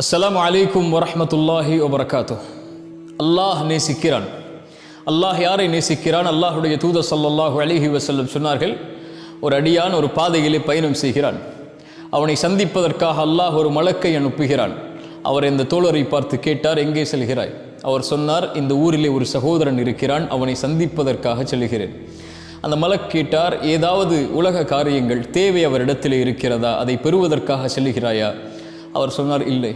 அஸ்லாம் அலைக்கும் வரமத்துல்லாஹி வபரகாத்து அல்லாஹ் நேசிக்கிறான். அல்லாஹ் யாரை நேசிக்கிறான்? அல்லாஹுடைய தூத சல்லாஹு அலிஹி வசல்லம் சொன்னார்கள் ஒரு அடியான் ஒரு பாதையிலே பயணம் செய்கிறான். அவனை சந்திப்பதற்காக அல்லாஹ் ஒரு மலக்கை அனுப்புகிறான். அவர் இந்த தோழரை பார்த்து கேட்டார் எங்கே செல்கிறாய்? அவர் சொன்னார் இந்த ஊரிலே ஒரு சகோதரன் இருக்கிறான் அவனை சந்திப்பதற்காக செல்கிறேன். அந்த மலக் கேட்டார் ஏதாவது உலக காரியங்கள் தேவை அவரிடத்திலே இருக்கிறதா? அதை பெறுவதற்காக செல்கிறாயா? அவர் சொன்னார் இல்லை.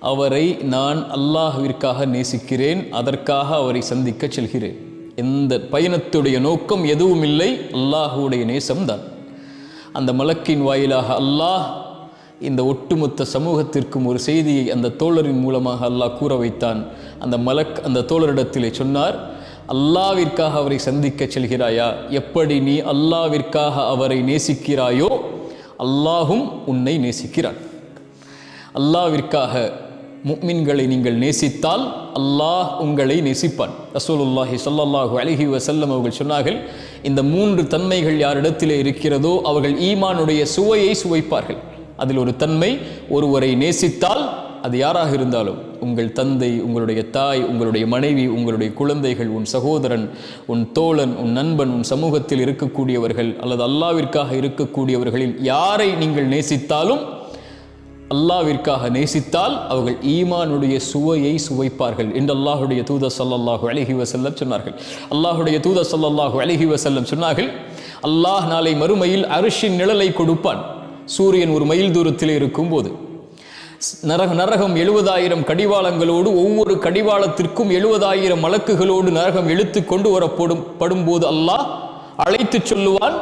அவரை நான் அல்லாஹுவிற்காக நேசிக்கிறேன் அதற்காக அவரை சந்திக்க செல்கிறேன். எந்த பயணத்துடைய நோக்கம் எதுவும் இல்லை அல்லாஹுடைய நேசம்தான். அந்த மலக்கின் வாயிலாக அல்லாஹ் இந்த ஒட்டுமொத்த சமூகத்திற்கும் ஒரு செய்தியை அந்த தோழரின் மூலமாக அல்லாஹ் கூற வைத்தான். அந்த மலக் அந்த தோழரிடத்திலே சொன்னார் அல்லாவிற்காக அவரை சந்திக்க செல்கிறாயா? எப்படி நீ அல்லாவிற்காக அவரை நேசிக்கிறாயோ அல்லாஹும் உன்னை நேசிக்கிறான். அல்லாவிற்காக முக்மின்களை நீங்கள் நேசித்தால் அல்லாஹ் உங்களை நேசிப்பான். ரசூலுல்லாஹி சொல்லல்லாஹு அலைஹி வசல்லம் அவர்கள் சொன்னார்கள் இந்த மூன்று தன்மைகள் யாரிடத்திலே இருக்கிறதோ அவர்கள் ஈமானுடைய சுவையை சுவைப்பார்கள். அதில் ஒரு தன்மை ஒருவரை நேசித்தால் அது யாராக இருந்தாலும் உங்கள் தந்தை உங்களுடைய தாய் உங்களுடைய மனைவி உங்களுடைய குழந்தைகள் உன் சகோதரன் உன் தோழன் உன் நண்பன் உன் சமூகத்தில் இருக்கக்கூடியவர்கள் அல்லது அல்லாவிற்காக இருக்கக்கூடியவர்களில் யாரை நீங்கள் நேசித்தாலும் அல்லாவிற்காக நேசித்தால் அவர்கள் ஈமானுடைய சுவையை சுவைப்பார்கள் என்று அல்லாஹுடைய தூத ஸல்லல்லாஹு அழகி வசல்லம் சொன்னார்கள். அல்லாஹுடைய தூத ஸல்லல்லாஹு அழகி வசல்லம் சொன்னார்கள் அல்லாஹ் நாளை மறுமையில் அரிசின் நிழலை கொடுப்பான். சூரியன் ஒரு மைல் தூரத்தில் இருக்கும்போது. நரக நரகம் எழுபதாயிரம் கடிவாளங்களோடு ஒவ்வொரு கடிவாளத்திற்கும் எழுபதாயிரம் வழக்குகளோடு நரகம் இழுத்து கொண்டு வரப்படும் படும்போது அல்லாஹ் அழைத்து சொல்லுவான்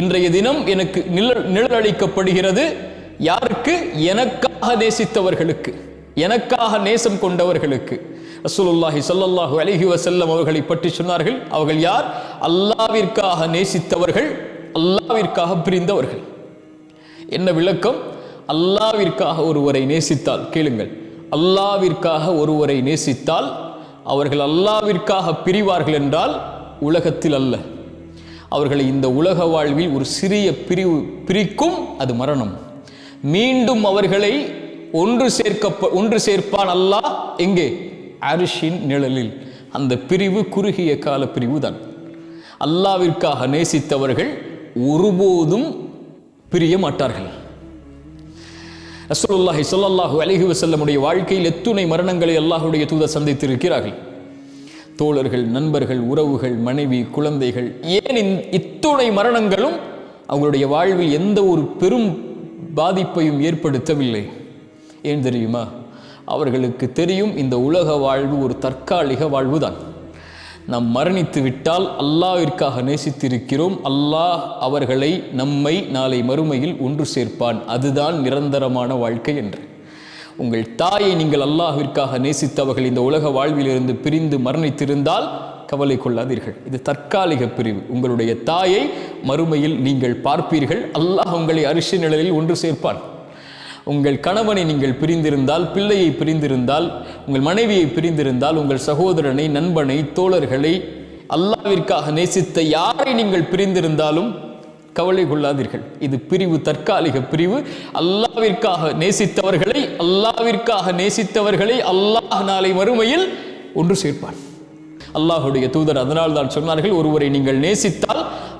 இன்றைய தினம் எனக்கு நிழல் நிழலளிக்கப்படுகிறது யாருக்கு? எனக்காக நேசித்தவர்களுக்கு. எனக்காக நேசம் கொண்டவர்களுக்கு. ரசூலுல்லாஹி சொல்லல்லாஹு அலஹி வசல்லம் அவர்களை பற்றி சொன்னார்கள். அவர்கள் யார்? அல்லாவிற்காக நேசித்தவர்கள் அல்லாவிற்காக பிரிந்தவர்கள். என்ன விளக்கம்? அல்லாவிற்காக ஒருவரை நேசித்தால் கேளுங்கள். அல்லாவிற்காக ஒருவரை நேசித்தால் அவர்கள் அல்லாவிற்காக பிரிவார்கள் என்றால் உலகத்தில் அல்ல. அவர்களை இந்த உலக வாழ்வில் ஒரு சிறிய பிரிவு பிரிக்கும் அது மரணம். மீண்டும் அவர்களை ஒன்று சேர்க்க ஒன்று சேர்ப்பான் அல்லாஹ் எங்கே? அரிஷின் நிழலில். அந்த பிரிவு குறுகிய கால பிரிவு தான். அல்லாவிற்காக நேசித்தவர்கள் ஒருபோதும் பிரிய மாட்டார்கள். ரசூலுல்லாஹி சொல்லல்லாஹு அலைஹி வசல்லமுடைய வாழ்க்கையில் எத்துணை மரணங்களை அல்லாஹுடைய தூத சந்தித்திருக்கிறார்கள். தோழர்கள் நண்பர்கள் உறவுகள் மனைவி குழந்தைகள் ஏன் இத்துணை மரணங்களும் அவங்களுடைய வாழ்வில் எந்த ஒரு பெரும் பாதிப்பையும் ஏற்படுத்தவில்லை. ஏன் தெரியுமா? அவர்களுக்கு தெரியும் இந்த உலக வாழ்வு ஒரு தற்காலிக வாழ்வுதான். நாம் மரணித்து விட்டால் அல்லாவிற்காக நேசித்திருக்கிறோம். அல்லாஹ் அவர்களை நம்மை நாளை மறுமையில் ஒன்று சேர்ப்பான். அதுதான் நிரந்தரமான வாழ்க்கை என்று. உங்கள் தாயை நீங்கள் அல்லாஹிற்காக நேசித்தவர்கள் இந்த உலக வாழ்விலிருந்து பிரிந்து மரணித்திருந்தால் கவலை கொள்ளாதீர்கள். இது தற்காலிக பிரிவு. உங்களுடைய தாயை மறுமையில் நீங்கள் பார்ப்பீர்கள். அல்லாஹ் உங்களை அரிசி நிலையில் ஒன்று சேர்ப்பான். உங்கள் கணவனை நீங்கள் பிரிந்திருந்தால் பிள்ளையை பிரிந்திருந்தால் உங்கள் மனைவியை பிரிந்திருந்தால் உங்கள் சகோதரனை நண்பனை தோழர்களை அல்லாவிற்காக நேசித்த யாரை நீங்கள் பிரிந்திருந்தாலும் கவலை கொள்ளாதீர்கள். இது பிரிவு தற்காலிக பிரிவு. அல்லாவிற்காக நேசித்தவர்களை அல்லாவிற்காக நேசித்தவர்களை அல்லாஹ் நாளை மறுமையில் ஒன்று சேர்ப்பான். அல்லாஹுடைய தூதர் அதனால் தான் சொன்னார்கள் ஒருவரை நீங்கள் நேசித்தால்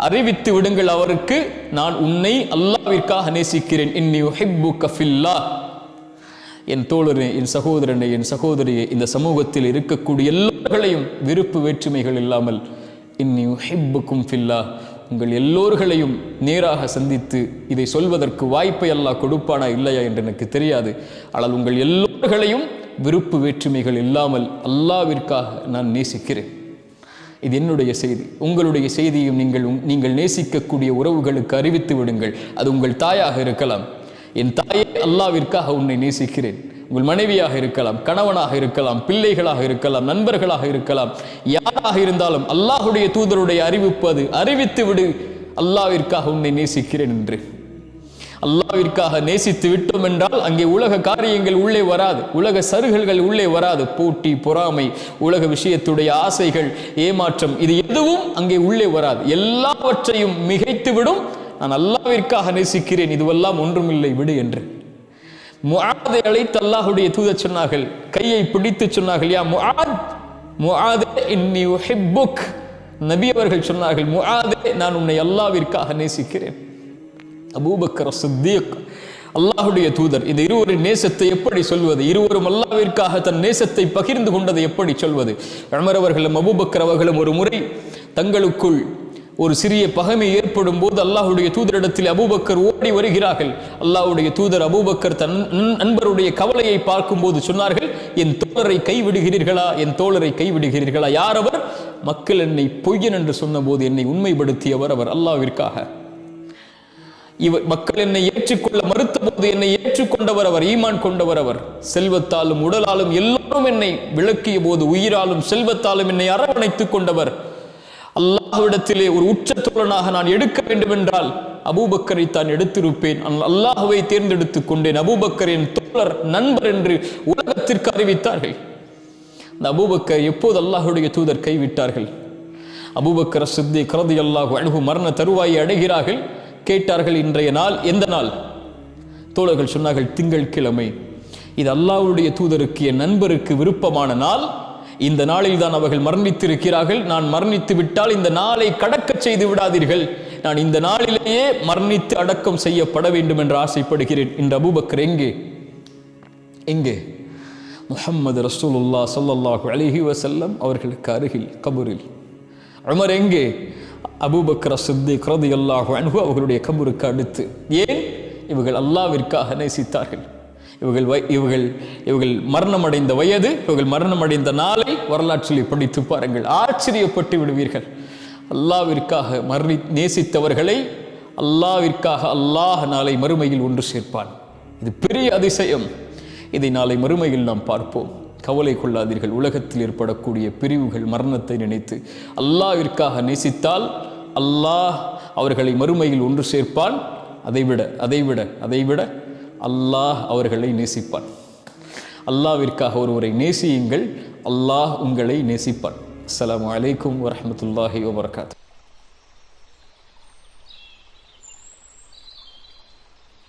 அறிவித்து விடுங்கள் அவருக்கு நான் உன்னை அல்லாவிற்காக நேசிக்கிறேன். இன்னி உஹிப்புக ஃபில்லாஹ் என் தோழரே என் சகோதரனே என் சகோதரியே இந்த சமூகத்தில் இருக்கக்கூடிய எல்லோர்களையும் விருப்பு வேற்றுமைகள் இல்லாமல் இன்னி உஹிப்புக்கும் ஃபில்லா. உங்கள் எல்லோர்களையும் நேராக சந்தித்து இதை சொல்வதற்கு வாய்ப்பை அல்லாஹ் கொடுப்பானா இல்லையா என்று எனக்கு தெரியாது. ஆனால் உங்கள் எல்லோர்களையும் விருப்பு வேற்றுமைகள் இல்லாமல் அல்லாவிற்காக நான் நேசிக்கிறேன். இது என்னுடைய செய்தி. உங்களுடைய செய்தியும் நீங்கள் நீங்கள் நேசிக்கக்கூடிய உறவுகளுக்கு அறிவித்து விடுங்கள். அது உங்கள் தாயாக இருக்கலாம். என் தாயை அல்லாவிற்காக உன்னை நேசிக்கிறேன். உங்கள் மனைவியாக இருக்கலாம் கணவனாக இருக்கலாம் பிள்ளைகளாக இருக்கலாம் நண்பர்களாக இருக்கலாம். யாராக இருந்தாலும் அல்லாஹுடைய தூதருடைய அறிவிப்பது அறிவித்து விடு. அல்லாவிற்காக உன்னை நேசிக்கிறேன் என்று. அல்லாவிற்காக நேசித்து விட்டோம் என்றால் அங்கே உலக காரியங்கள் உள்ளே வராது உலக சருகல்கள் உள்ளே வராது. போட்டி பொறாமை உலக விஷயத்துடைய ஆசைகள் ஏமாற்றம் இது எதுவும் அங்கே உள்ளே வராது. எல்லாவற்றையும் மிகைத்து விடும் நான் அல்லாவிற்காக நேசிக்கிறேன் இதுவெல்லாம் ஒன்றுமில்லை விடு என்று. முஆதை அழைத்து அல்லாஹுடைய தூத சொன்னார்கள் கையை பிடித்து சொன்னார்கள் யா முஆத் முஆதே இன்னி உஹிப்புக். நபி அவர்கள் சொன்னார்கள் முஆதே நான் உன்னை அல்லாவிற்காக நேசிக்கிறேன். அபூபக்கர் சித்தியக் அல்லாஹுடைய தூதர். இந்த இருவரின் நேசத்தை எப்படி சொல்வது? இருவரும் அல்லாவிற்காக தன் நேசத்தை பகிர்ந்து கொண்டதை எப்படி சொல்வது? உமர் அவர்களும் அபூபக்கர் அவர்களும் ஒரு முறை தங்களுக்குள் ஒரு சிறிய பகைமை ஏற்படும் போது அல்லாஹுடைய தூதரிடத்தில் அபூபக்கர் ஓடி வருகிறார்கள். அல்லாஹுடைய தூதர் அபூபக்கர் தன் நண்பருடைய கவலையை பார்க்கும்போது சொன்னார்கள் என் தோழரை கைவிடுகிறீர்களா? என் தோழரை கைவிடுகிறீர்களா? யார் அவர்? மக்கள் என்னை பொய்யன் என்று சொன்னபோது என்னை உண்மைப்படுத்தியவர் அவர் அல்லாவிற்காக இவர் மக்கள் என்னை ஏற்றுக்கொள்ள மறுத்த போது என்னை ஏற்றுக்கொண்டவர் அவர் ஈமான் கொண்டவர் அவர் செல்வத்தாலும் உடலாலும் எல்லாரும் என்னை விளக்கிய போது உயிராலும் செல்வத்தாலும் என்னை அரவணைத்துக் கொண்டவர். அல்லாஹ்விடத்திலே ஒரு உச்ச தோழனாக நான் எடுக்க வேண்டும் என்றால் அபூபக்கரை தான் எடுத்திருப்பேன். அல்லாஹுவை தேர்ந்தெடுத்துக் கொண்டேன். அபூபக்கர் என் தோழர் நண்பர் என்று உலகத்திற்கு அறிவித்தார்கள். அந்த அபூபக்கர் எப்போது அல்லாஹுடைய தூதர் கைவிட்டார்கள்? அபூபக்கர் சித்தி கரதி அல்லாஹு அணுகு மரண தருவாயை அடைகிறார்கள். கேட்டார்கள் இன்றைய நாள் எந்த நாள்? தோழர்கள் சொன்னார்கள் திங்கள் கிழமை இது அல்லாவுடைய தூதருக்கு என் நண்பருக்கு விருப்பமான நாள். இந்த நாளில் தான் அவர்கள் மரணித்திருக்கிறார்கள். நான் மரணித்து விட்டால் இந்த நாளை கடக்கச் செய்து விடாதீர்கள். நான் இந்த நாளிலேயே மரணித்து அடக்கம் செய்யப்பட வேண்டும் என்று ஆசைப்படுகிறேன். இந்த அபூபக்கர் எங்கே? எங்கே? முஹம்மது ரசூலுல்லா ஸல்லல்லாஹு அலிஹி வசல்லம் அவர்களுக்கு அருகில் கபூரில். அமர் எங்கே? அபூபக்கர் சித்திக் ரலியல்லாஹு அன்பு அவர்களுடைய கபருக்கு அடுத்து ஏன்? இவர்கள் அல்லாவிற்காக நேசித்தார்கள். இவர்கள் வய- இவர்கள் இவர்கள் மரணமடைந்த வயது இவர்கள் மரணமடைந்த நாளை வரலாற்றில் படித்து பாருங்கள். ஆச்சரியப்பட்டு விடுவீர்கள். அல்லாவிற்காக மரணி நேசித்தவர்களை அல்லாவிற்காக அல்லாஹ் நாளை மறுமையில் ஒன்று சேர்ப்பான். இது பெரிய அதிசயம். இதை நாளை மறுமையில் நாம் பார்ப்போம். கவலை கொள்ளாதீர்கள் உலகத்தில் ஏற்படக்கூடிய பிரிவுகள் மரணத்தை நினைத்து அல்லாவிற்காக நேசித்தால் அல்லாஹ் அவர்களை மறுமையில் ஒன்று சேர்ப்பான். அதைவிட அதைவிட அதைவிட அல்லாஹ் அவர்களை நேசிப்பான். அல்லாவிற்காக ஒருவரை நேசியுங்கள். அல்லாஹ் உங்களை நேசிப்பான். அஸ்லாம் அலைக்கும் வரமத்துல்லாஹி வபர்காத்து